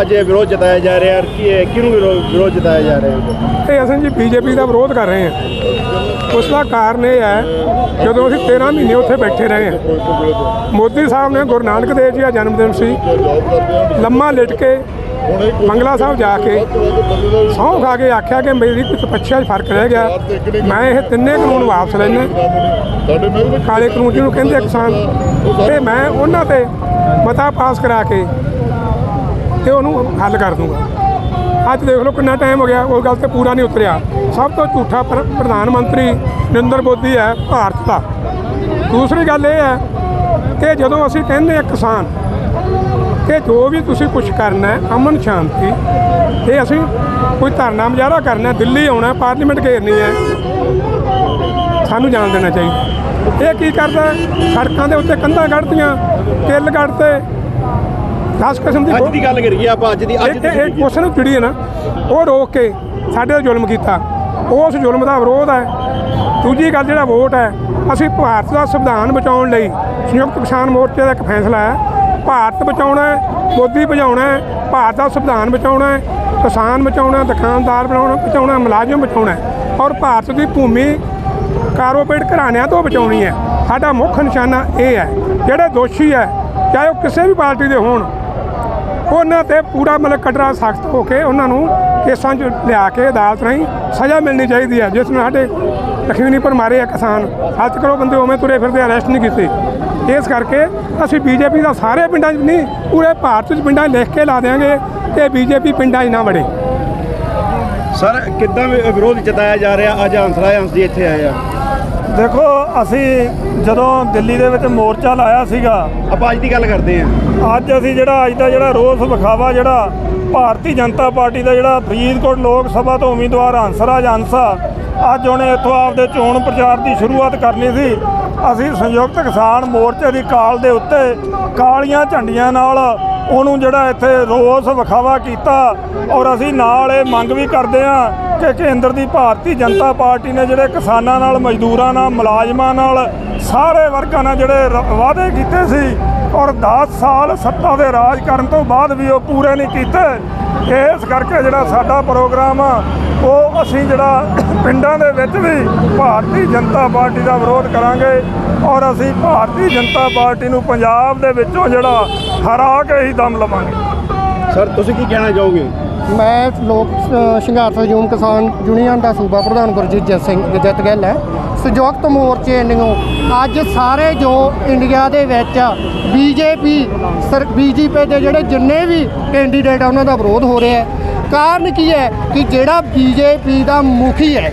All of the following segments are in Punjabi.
ਅੱਜ ਇਹ ਵਿਰੋਧ ਜਤਾਇਆ ਜਾ ਰਿਹਾ ਹੈ ਕਿ ਇਹ ਕਿਹਨੂੰ ਵਿਰੋਧ ਵਿਰੋਧ ਜਤਾਇਆ ਜਾ ਰਿਹਾ ਹੈ? ਇਹ ਅਸੀਂ ਜੀ ਬੀਜੇਪੀ ਦਾ ਵਿਰੋਧ ਕਰ ਰਹੇ ਹਾਂ। ਉਸ ਦਾ ਕਾਰਨ ਇਹ ਹੈ, ਜਦੋਂ ਅਸੀਂ 13 ਮਹੀਨੇ ਉੱਥੇ ਬੈਠੇ ਰਹੇ ਹਾਂ, ਮੋਦੀ ਸਾਹਿਬ ਨੇ ਗੁਰੂ ਨਾਨਕ ਦੇਵ ਜੀ ਦਾ ਜਨਮ ਦਿਨ ਸੀ। ਲੰਮਾ ਲਿਟ ਕੇ ਮੰਗਲਾ ਸਾਹਿਬ ਜਾ ਕੇ ਸਹੁੰ ਖਾ ਕੇ ਆਖਿਆ ਕਿ ਮੇਰੀ ਕੁਝ ਪੱਛਿਆ 'ਚ ਫ਼ਰਕ ਰਹਿ ਗਿਆ। ਮੈਂ ਇਹ ਤਿੰਨੇ ਕਾਨੂੰਨ ਵਾਪਸ ਲੈਣੇ ਕਾਲੇ ਕਾਨੂੰਨ ਜਿਹਨੂੰ ਕਹਿੰਦੇ ਆ ਕਿਸਾਨ, ਤੇ ਮੈਂ ਉਹਨਾਂ ਤੇ ਮਤਾ ਪਾਸ ਕਰਾ ਕੇ ਤੇ ਉਹਨੂੰ ਹੱਲ ਕਰ ਦੂੰਗਾ। ਅੱਜ ਦੇਖ ਲਓ ਕਿੰਨਾ ਟਾਈਮ ਹੋ ਗਿਆ, ਉਹ ਗੱਲ ਤੇ ਪੂਰਾ ਨਹੀਂ ਉਤਰਿਆ। ਸਭ ਤੋਂ ਝੂਠਾ ਪ੍ਰ- ਪ੍ਰਧਾਨ ਮੰਤਰੀ ਨਰਿੰਦਰ ਮੋਦੀ ਹੈ ਭਾਰਤ ਦਾ। ਦੂਸਰੀ ਗੱਲ ਇਹ ਹੈ ਕਿ ਜਦੋਂ ਅਸੀਂ ਕਹਿੰਦੇ ਆ ਕਿਸਾਨ ਕਿ ਜੋ ਵੀ ਤੁਸੀਂ ਕੁਝ ਕਰਨਾ ਹੈ, ਅਮਨ ਸ਼ਾਂਤੀ, ਤੇ ਅਸੀਂ ਕੋਈ ਧਰਨਾ ਮੁਜ਼ਾਹਰਾ ਕਰਨਾ ਦਿੱਲੀ ਆਉਣਾ ਪਾਰਲੀਮੈਂਟ ਘੇਰਨੀ ਹੈ, ਸਾਨੂੰ ਜਾਣ ਦੇਣਾ ਚਾਹੀਦਾ। ਇਹ ਕੀ ਕਰਦਾ ਸੜਕਾਂ ਦੇ ਉੱਤੇ ਕੰਧਾਂ ਕੱਢਦੀਆਂ, ਕਿੱਲ ਕੱਢਤੇ 10 ਕਿਸਮ ਦੀ ਅੱਜ ਦੀ ਗੱਲ ਕਰੀਏ ਆਪਾਂ ਅੱਜ ਦੀ ਅੱਜ ਇੱਕ ਇੱਕ ਕੁਐਸਚਨ ਜਿਹੜੀ ਹੈ ਨਾ ਉਹ ਰੋਕ ਕੇ ਸਾਡੇ ਤੇ ਜ਼ੁਲਮ ਕੀਤਾ। ਉਸ ਜ਼ੁਲਮ ਦਾ ਵਿਰੋਧ ਹੈ। ਦੂਜੀ ਗੱਲ ਜਿਹੜਾ ਵੋਟ ਹੈ ਅਸੀਂ ਭਾਰਤ ਦਾ ਸੰਵਿਧਾਨ ਬਚਾਉਣ ਲਈ ਸੰਯੁਕਤ ਕਿਸਾਨ ਮੋਰਚੇ ਦਾ ਇੱਕ ਫੈਸਲਾ ਹੈ। ਭਾਰਤ ਬਚਾਉਣਾ ਹੈ ਮੋਦੀ ਬਚਾਉਣਾ ਹੈ ਭਾਰਤ ਦਾ ਸੰਵਿਧਾਨ ਬਚਾਉਣਾ ਹੈ ਕਿਸਾਨ ਬਚਾਉਣਾ ਦੁਕਾਨਦਾਰ ਬਣਾਉਣਾ ਬਚਾਉਣਾ ਮੁਲਾਜ਼ਮ ਬਚਾਉਣਾ ਹੈ। ਔਰ ਭਾਰਤ ਦੀ ਭੂਮੀ ਕਾਰੋਪੇਟ ਘਰਾਣਿਆਂ ਤੋਂ ਬਚਾਉਣੀ ਹੈ। ਸਾਡਾ ਮੁੱਖ ਨਿਸ਼ਾਨਾ ਇਹ ਹੈ ਜਿਹੜੇ ਦੋਸ਼ੀ ਹੈ ਚਾਹੇ ਉਹ ਕਿਸੇ ਵੀ ਪਾਰਟੀ ਦੇ ਹੋਣ ਉਹਨਾਂ ਤੇ ਪੂਰਾ ਮਤਲਬ ਕਟਰਾ ਸਖਤ ਹੋ ਕੇ ਉਹਨਾਂ ਨੂੰ ਕੇਸਾਂ 'ਚ ਲਿਆ ਕੇ ਅਦਾਲਤ ਰਾਹੀਂ ਸਜ਼ਾ ਮਿਲਣੀ ਚਾਹੀਦੀ ਹੈ, ਜਿਸ ਨਾਲ ਸਾਡੇ ਲਖਮੀਨੀ ਪਰ ਮਾਰੇ ਆ ਕਿਸਾਨ। ਹੱਥ ਕਰੋ ਬੰਦੇ, ਉਵੇਂ ਤੁਰੇ ਫਿਰਦੇ ਅਰੈਸਟ ਨਹੀਂ ਕੀਤੇ। ਇਸ ਕਰਕੇ ਅਸੀਂ ਬੀਜੇਪੀ ਦਾ ਸਾਰੇ ਪਿੰਡਾਂ 'ਚ ਨਹੀਂ, ਪੂਰੇ ਭਾਰਤ 'ਚ ਪਿੰਡਾਂ 'ਚ ਲਿਖ ਕੇ ਲਾ ਦੇਵਾਂਗੇ ਕਿ ਬੀਜੇਪੀ ਪਿੰਡਾਂ 'ਚ ਨਾ ਵੜੇ। ਸਰ, ਕਿੱਦਾਂ ਵਿਰੋਧ ਜਤਾਇਆ ਜਾ ਰਿਹਾ? ਅੱਜ ਹੰਸਰਾਜ ਹੰਸ ਜੀ ਇੱਥੇ ਆਏ ਆ। ਦੇਖੋ ਅਸੀਂ ਜਦੋਂ ਦਿੱਲੀ ਦੇ ਵਿੱਚ ਮੋਰਚਾ ਲਾਇਆ ਸੀਗਾ ਆਪਾਂ ਅੱਜ ਦੀ ਗੱਲ ਕਰਦੇ ਹਾਂ। ਅੱਜ ਅਸੀਂ ਜਿਹੜਾ ਅੱਜ ਦਾ ਜਿਹੜਾ ਰੋਸ ਵਿਖਾਵਾ ਜਿਹੜਾ ਭਾਰਤੀ ਜਨਤਾ ਪਾਰਟੀ ਦਾ ਜਿਹੜਾ ਫਰੀਦਕੋਟ ਲੋਕ ਸਭਾ ਤੋਂ ਉਮੀਦਵਾਰ ਹੰਸਰਾਜ ਹੰਸਾ ਅੱਜ ਉਹਨੇ ਇੱਥੋਂ ਆਪਦੇ ਚੋਣ ਪ੍ਰਚਾਰ ਦੀ ਸ਼ੁਰੂਆਤ ਕਰਨੀ ਸੀ। ਅਸੀਂ ਸੰਯੁਕਤ ਕਿਸਾਨ ਮੋਰਚੇ ਦੀ ਕਾਲ ਦੇ ਉੱਤੇ ਕਾਲੀਆਂ ਝੰਡੀਆਂ ਨਾਲ ਉਹਨੂੰ ਜਿਹੜਾ ਇੱਥੇ ਰੋਸ ਵਿਖਾਵਾ ਕੀਤਾ ਔਰ ਅਸੀਂ ਨਾਲ ਇਹ ਮੰਗ ਵੀ ਕਰਦੇ ਹਾਂ ਕਿ ਕੇਂਦਰ ਦੀ ਭਾਰਤੀ ਜਨਤਾ ਪਾਰਟੀ ਨੇ ਜਿਹੜੇ ਕਿਸਾਨਾਂ ਨਾਲ, ਮਜ਼ਦੂਰਾਂ ਨਾਲ, ਮੁਲਾਜ਼ਮਾਂ ਨਾਲ ਸਾਰੇ ਵਰਗਾਂ ਨਾਲ ਜਿਹੜੇ ਰ- ਵਾਅਦੇ ਕੀਤੇ ਸੀ ਔਰ 10 ਸਾਲ ਸੱਤਾ ਦੇ ਰਾਜ ਕਰਨ ਤੋਂ ਬਾਅਦ ਵੀ ਉਹ ਪੂਰੇ ਨਹੀਂ ਕੀਤੇ, ਇਸ ਕਰਕੇ ਜਿਹੜਾ ਸਾਡਾ ਪ੍ਰੋਗਰਾਮ ਆ ਉਹ ਅਸੀਂ ਜਿਹੜਾ ਪਿੰਡਾਂ ਦੇ ਵਿੱਚ ਵੀ ਭਾਰਤੀ ਜਨਤਾ ਪਾਰਟੀ ਦਾ ਵਿਰੋਧ ਕਰਾਂਗੇ ਔਰ ਅਸੀਂ ਭਾਰਤੀ ਜਨਤਾ ਪਾਰਟੀ ਨੂੰ ਪੰਜਾਬ ਦੇ ਵਿੱਚੋਂ ਜਿਹੜਾ ਹਰਾ ਕੇ ਹੀ ਦਮ ਲਵਾਂਗੇ। ਸਰ ਤੁਸੀਂ ਕੀ ਕਹਿਣਾ ਚਾਹੋਗੇ? ਮੈਂ ਲੋਕ ਸੰਘਰਸ਼ ਹਜੂਮ ਕਿਸਾਨ ਯੂਨੀਅਨ ਦਾ ਸੂਬਾ ਪ੍ਰਧਾਨ ਗੁਰਜੀਤ ਸਿੰਘ ਜੱਤ ਗਿੱਲ ਹੈ। ਸੰਯੁਕਤ ਮੋਰਚੇ ਨੂੰ ਅੱਜ ਸਾਰੇ ਜੋ ਇੰਡੀਆ ਦੇ ਵਿੱਚ ਬੀਜੇਪੀ ਸਰ ਬੀਜੇਪੀ ਦੇ ਜਿਹੜੇ ਜਿੰਨੇ ਵੀ ਕੈਂਡੀਡੇਟ ਆ ਉਹਨਾਂ ਦਾ ਵਿਰੋਧ ਹੋ ਰਿਹਾ ਹੈ। ਕਾਰਨ ਕੀ ਹੈ ਕਿ ਜਿਹੜਾ ਬੀਜੇਪੀ ਦਾ ਮੁਖੀ ਹੈ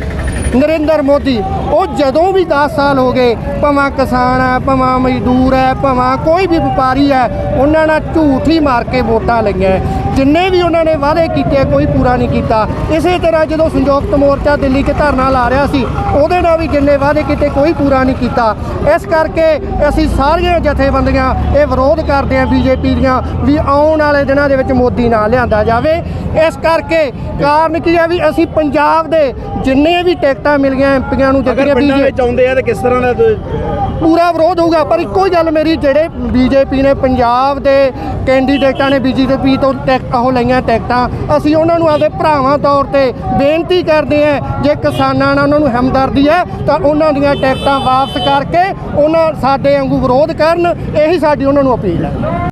ਨਰਿੰਦਰ ਮੋਦੀ, ਉਹ ਜਦੋਂ ਵੀ 10 ਸਾਲ ਹੋ ਗਏ, ਭਾਵੇਂ ਕਿਸਾਨ ਹੈ, ਭਾਵੇਂ ਮਜ਼ਦੂਰ ਹੈ, ਭਾਵੇਂ ਕੋਈ ਵੀ ਵਪਾਰੀ ਹੈ, ਉਹਨਾਂ ਨਾਲ ਝੂਠ ਹੀ ਮਾਰ ਕੇ ਵੋਟਾਂ ਲਈਆਂ। ਜਿੰਨੇ ਵੀ ਉਹਨਾਂ ਨੇ ਵਾਅਦੇ ਕੀਤੇ ਕੋਈ ਪੂਰਾ ਨਹੀਂ ਕੀਤਾ। ਇਸੇ ਤਰ੍ਹਾਂ ਜਦੋਂ ਸੰਯੁਕਤ ਮੋਰਚਾ ਦਿੱਲੀ 'ਚ ਧਰਨਾ ਲਾ ਰਿਹਾ ਸੀ ਉਹਦੇ ਨਾਲ ਵੀ ਜਿੰਨੇ ਵਾਅਦੇ ਕੀਤੇ ਕੋਈ ਪੂਰਾ ਨਹੀਂ ਕੀਤਾ। ਇਸ ਕਰਕੇ ਅਸੀਂ ਸਾਰੀਆਂ ਜਥੇਬੰਦੀਆਂ ਇਹ ਵਿਰੋਧ ਕਰਦੇ ਹਾਂ ਬੀਜੇਪੀ ਦੀਆਂ ਵੀ ਆਉਣ ਵਾਲੇ ਦਿਨਾਂ ਦੇ ਵਿੱਚ ਮੋਦੀ ਨਾਲ ਲਿਆਂਦਾ ਜਾਵੇ। ਇਸ ਕਰਕੇ ਕਾਰਨ ਕੀ ਹੈ ਵੀ ਅਸੀਂ ਪੰਜਾਬ ਦੇ ਜਿੰਨੇ ਵੀ ਟਿਕਟਾਂ ਮਿਲੀਆਂ ਐਮਪੀਆਂ ਨੂੰ ਜਿਹੜੀਆਂ ਬੀਜੇਪੀ ਆਉਂਦੇ ਆ ਤਾਂ ਕਿਸ ਤਰ੍ਹਾਂ ਦਾ ਪੂਰਾ ਵਿਰੋਧ ਹੋਊਗਾ ਪਰ ਇੱਕੋ ਹੀ ਗੱਲ ਮੇਰੀ ਜਿਹੜੇ ਬੀਜੇਪੀ ਨੇ ਪੰਜਾਬ ਦੇ ਕੈਂਡੀਡੇਟਾਂ ਨੇ ਬੀਜੇਪੀ ਤੋਂ ਟਿਕਟ ਉਹ ਲਈਆਂ ਟਿਕਟਾਂ। ਅਸੀਂ ਉਹਨਾਂ ਨੂੰ ਆਪਦੇ ਭਰਾਵਾਂ ਤੌਰ ਤੇ ਬੇਨਤੀ ਕਰਦੇ ਹਾਂ, ਜੇ ਕਿਸਾਨਾਂ ਨਾਲ ਉਹਨਾਂ ਨੂੰ ਹਮਦਰਦੀ ਹੈ, ਤਾਂ ਉਹਨਾਂ ਦੀਆਂ ਟਿਕਟਾਂ ਵਾਪਸ ਕਰਕੇ ਉਹਨਾਂ ਸਾਡੇ ਵਾਂਗੂ ਵਿਰੋਧ ਕਰਨ। ਇਹੀ ਸਾਡੀ ਉਹਨਾਂ ਨੂੰ ਅਪੀਲ ਹੈ।